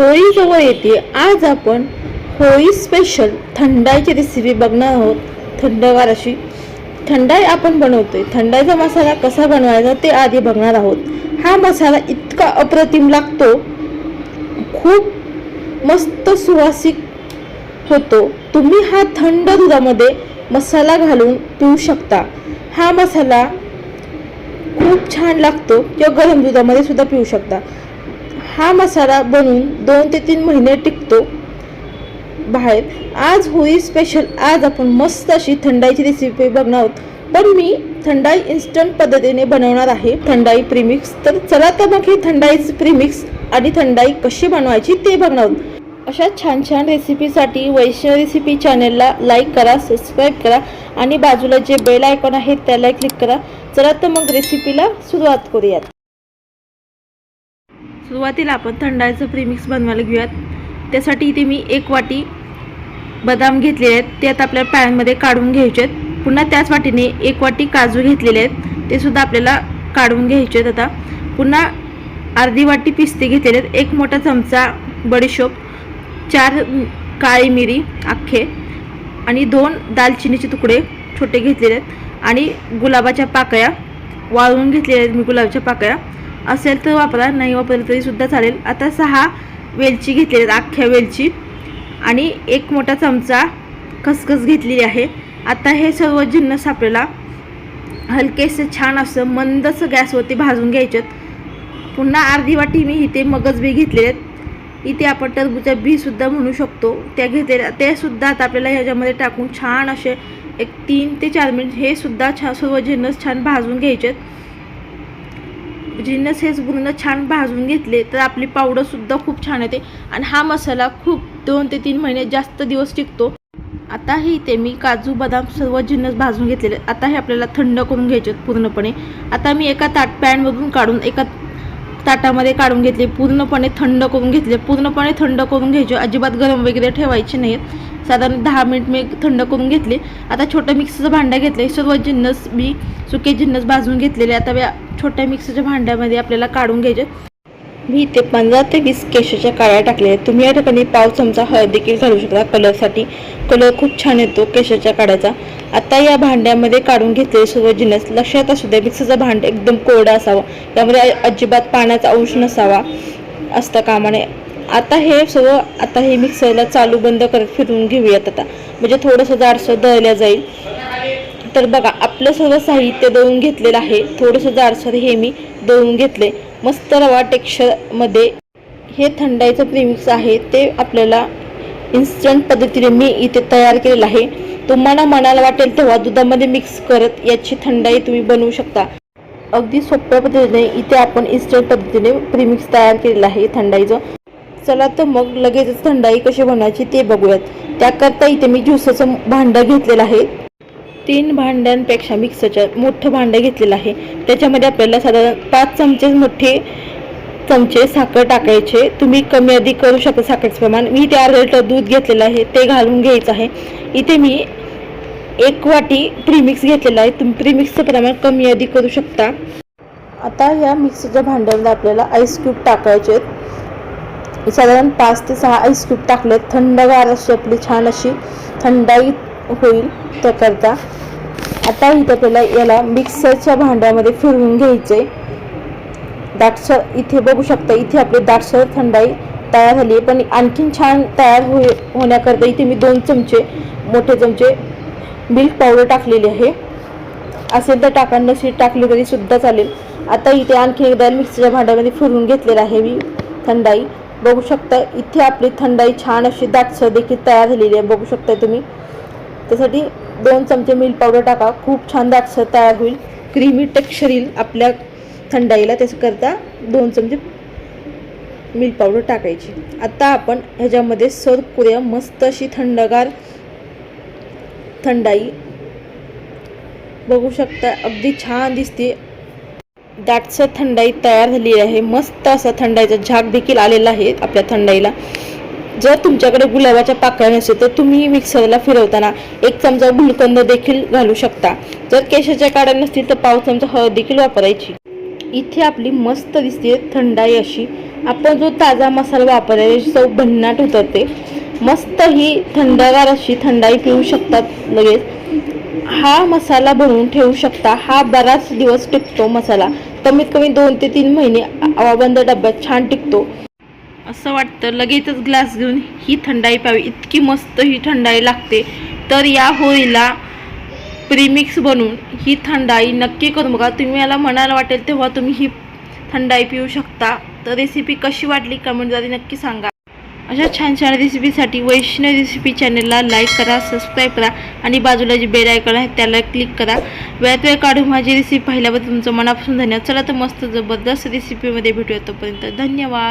होळी जवळ येते. आज आपण होळी स्पेशल थंडाईची रेसिपी बघणार आहोत. थंडगार अशी. थंडाई आपण बनवतोय. थंडाईचा मसाला कसा बनवायचा ते आधी बघणार आहोत. हा मसाला इतका अप्रतिम लागतो. खूप मस्त सुवासिक होतो. तुम्ही हा थंड दुधामध्ये मसाला घालून पिऊ शकता. हा मसाला खूप छान लागतो. किंवा गरम दुधामध्ये सुद्धा पिऊ शकता. हा मसाला बनवून दोन ते तीन महिने टिकतो. बाहेर. आज होळी स्पेशल आज आपण मस्त अशी थंडाईची रेसिपी बघणार आहोत. पण मी थंडाई इन्स्टंट पद्धतीने बनवणार आहे. थंडाई प्रीमिक्स तर चला तर मग ही थंडाईच प्रीमिक्स आणि थंडाई कशी बनवायची ते बघणार आहोत. अशा छान छान रेसिपीसाठी वैष्णव रेसिपी चॅनलला लाईक करा सबस्क्राईब करा आणि बाजूला जे बेल आयकॉन आहे त्याला क्लिक करा. चला तर मग रेसिपीला सुरुवात करूयात. सुरुवातीला आपण थंडाईचं प्रीमिक्स बनवायला घेऊयात. त्यासाठी इथे मी एक वाटी बदाम घेतलेले आहेत. ते आता आपल्या पॅनमध्ये काढून घ्यायचे आहेत. पुन्हा त्याच वाटीने एक वाटी काजू घेतलेले आहेत. ते सुद्धा आपल्याला काढून घ्यायचे आहेत आता. पुन्हा अर्धी वाटी पिस्ते घेतलेले आहेत. एक मोठा चमचा बडीशोप चार काळी मिरी अख्खे आणि दोन दालचिनीचे तुकडे छोटे घेतलेले आहेत. आणि गुलाबाच्या पाकळ्या वाळवून घेतलेल्या आहेत मी गुलाबाच्या पाकळ्या. असेल तर वापरा नाही वापरलं तरीसुद्धा चालेल. आता सहा वेलची घेतलेली आहेत अख्ख्या वेलची. आणि एक मोठा चमचा खसखस घेतलेली आहे. आता हे सर्व जिन्नस आपल्याला हलकेसे छान असं मंदसं गॅसवरती भाजून घ्यायचे पुन्हा अर्धी वाटी मी इथे मगज बी घेतलेले आहेत. इथे आपण टरबूजा बीसुद्धा म्हणू शकतो. त्या घेतलेल्या तेसुद्धा आता आपल्याला ह्याच्यामध्ये टाकून छान असे एक तीन ते चार मिनिट हे सुद्धा छान सर्व जिन्नस छान भाजून घ्यायचे आहेत. जिन्नस हे पूर्ण छान भाजून घेतले तर आपली पावडरसुद्धा खूप छान येते. आणि हा मसाला खूप दोन ते तीन महिने जास्त दिवस टिकतो. आता हे इथे मी काजू बदाम सर्व जिन्नस भाजून घेतलेले आता हे आपल्याला थंड करून घ्यायचे आहेत पूर्णपणे. आता मी एका ताट पॅनमधून काढून एका ताटामध्ये काढून घेतले पूर्णपणे थंड करून घेतले. पूर्णपणे थंड करून घ्यायचे अजिबात गरम वगैरे ठेवायचे नाहीत साधारण दहा मिनिट मी थंड करून घेतले. आता छोटं मिक्सरचं भांडं घेतलं सर्व जिन्नस मी सुके जिन्नस भाजून घेतलेले. आता या छोट्या मिक्सरच्या भांड्यामध्ये आपल्याला काढून घ्यायचे. मी इथे पंधरा ते वीस केशाच्या काळ्या टाकल्या आहेत. तुम्ही या ठिकाणी पाव चमचा हळद देखील घालू शकता. कलरसाठी कलर खूप छान येतो केशाच्या काड्याचा आता या भांड्यामध्ये काढून घेतलेले सर्व जिन्नस लक्षात असू द्या मिक्सरचं भांड एकदम कोरडं असावं. त्यामध्ये अजिबात पाण्याचा अंश नसावा असता कामाने. आता हे सर्व आता हे मिक्सरला चालू बंद करत फिरवून घेऊयात आता. म्हणजे थोडंसं जाडसं दळल्या जाईल. तर बघा आपलं सर्व साहित्य दळून घेतलेलं आहे. थोडंसं जाडसर हे मी दळून घेतले मस्त रवा टेक्स्चरमध्ये हे थंडाईचं प्रिमिक्स आहे ते आपल्याला इन्स्टंट पद्धतीने मी इथे तयार केलेलं आहे. तुम्हाला मनाला वाटेल तेव्हा दुधामध्ये मिक्स करत याची थंडाई तुम्ही बनवू शकता. अगदी सोप्या पद्धतीने इथे आपण इन्स्टंट पद्धतीने प्रीमिक्स तयार केलेलं आहे थंडाईचं. चला तर मग लगेचच थंडाई कशी बनवायची ते बघूयात. त्याकरता इथे मी ज्युसाचं भांडं घेतलेलं आहे. तीन भांड्यांपेक्षा मिक्सरच्या मोठं भांडं घेतलेलं आहे. त्याच्यामध्ये आपल्याला साधारण पाच चमचे मोठे चमचे साखर टाकायचे. तुम्ही कमी अधिक करू शकता साखरेचं प्रमाण. मी ते अर्धा लिटर दूध घेतलेलं आहे. ते घालून घ्यायचं आहे. इथे मी एक वाटी प्रीमिक्स घेतलेला आहे. तुम्ही प्रीमिक्सचं प्रमाण कमी अधिक करू शकता. आता या मिक्सरच्या भांड्यामध्ये आपल्याला आईस क्यूब टाकायचे आहेत. साधारण पाच ते सहा आईस क्यूब टाकलेत. थंडगार अशी आपली छान अशी थंडाई होईल त्याकरता. आता इथे आपल्याला याला मिक्सरच्या भांड्यामध्ये फिरवून घ्यायचे. दाटसर इथे बघू शकता इथे आपली दाटसर थंडाई तयार झाली आहे. पण आणखीन छान तयार हो होण्याकरता इथे मी दोन चमचे मोठे चमचे मिल्क पावडर टाकलेली आहे. असेल तर टाका नसेल टाकली तरी सुद्धा चालेल. आता इथे आणखी एकदा मिक्सरच्या भांड्यामध्ये फिरवून घेतलेलं आहे मी थंडाई. बघू शकता इथे आपली थंडाई छान अशी दाटसर देखील तयार झालेली आहे. बघू शकता तुम्ही. त्यासाठी दोन चमचे मिल्क पावडर टाका. खूप छान दाटसर तयार होईल. क्रीमी टेक्स्चर येईल आपल्या थंडाईला. त्याच्याकरता दोन चमचे मिल्क पावडर टाकायची. आता आपण ह्याच्यामध्ये सर्व करूया. मस्त अशी थंडगार थंडाई. बघू शकता अगदी छान दिसते. दाटसर थंडाई तयार झाली आहे. मस्त असा थंडाईचा झाक देखील आलेला आहे आपल्या थंडाईला. जर तुमच्याकडे गुलाबाच्या पाकळ्या नसेल तर तुम्ही मिक्सरला फिरवताना एक चमचा गुलकंद देखील घालू शकता. जर केशाच्या काड्या नसतील तर पाव चमचा हळद देखील वापरायची. इथे आपली मस्त दिसते थंडाई अशी. आपण जो ताजा मसाला वापरला चव भन्नाट उतरते. मस्त ही थंडगार अशी थंडाई पिऊ शकतात लगेच. हा मसाला बनवून ठेवू शकता. हा बराच दिवस टिकतो मसाला. कमीत कमी दोन ते तीन महिने हवाबंद डब्यात छान टिकतो. असं वाटतं. लगेचच ग्लास घेऊन ही थंडाई प्यावी इतकी मस्त ही थंडाई लागते. तर या होळीला प्रीमिक्स बनवून ही थंडाई नक्की करून बघा तुम्ही मला म्हणायला वाटेल तेव्हा तुम्ही ही थंडाई पिऊ शकता. तर रेसिपी कशी वाटली कमेंटद्वारे नक्की सांगा. अशा छान छान रेसिपीसाठी वैष्णव रेसिपी चॅनलला लाईक करा सबस्क्राईब करा आणि बाजूला जी बेल आयकॉन आहे त्याला क्लिक करा. वेळात वेळ काढून माझी रेसिपी पाहिल्याबद्दल तुमचं मनापासून धन्यवाद. चला तर मस्त जबरदस्त रेसिपीमध्ये भेटूया तोपर्यंत. धन्यवाद.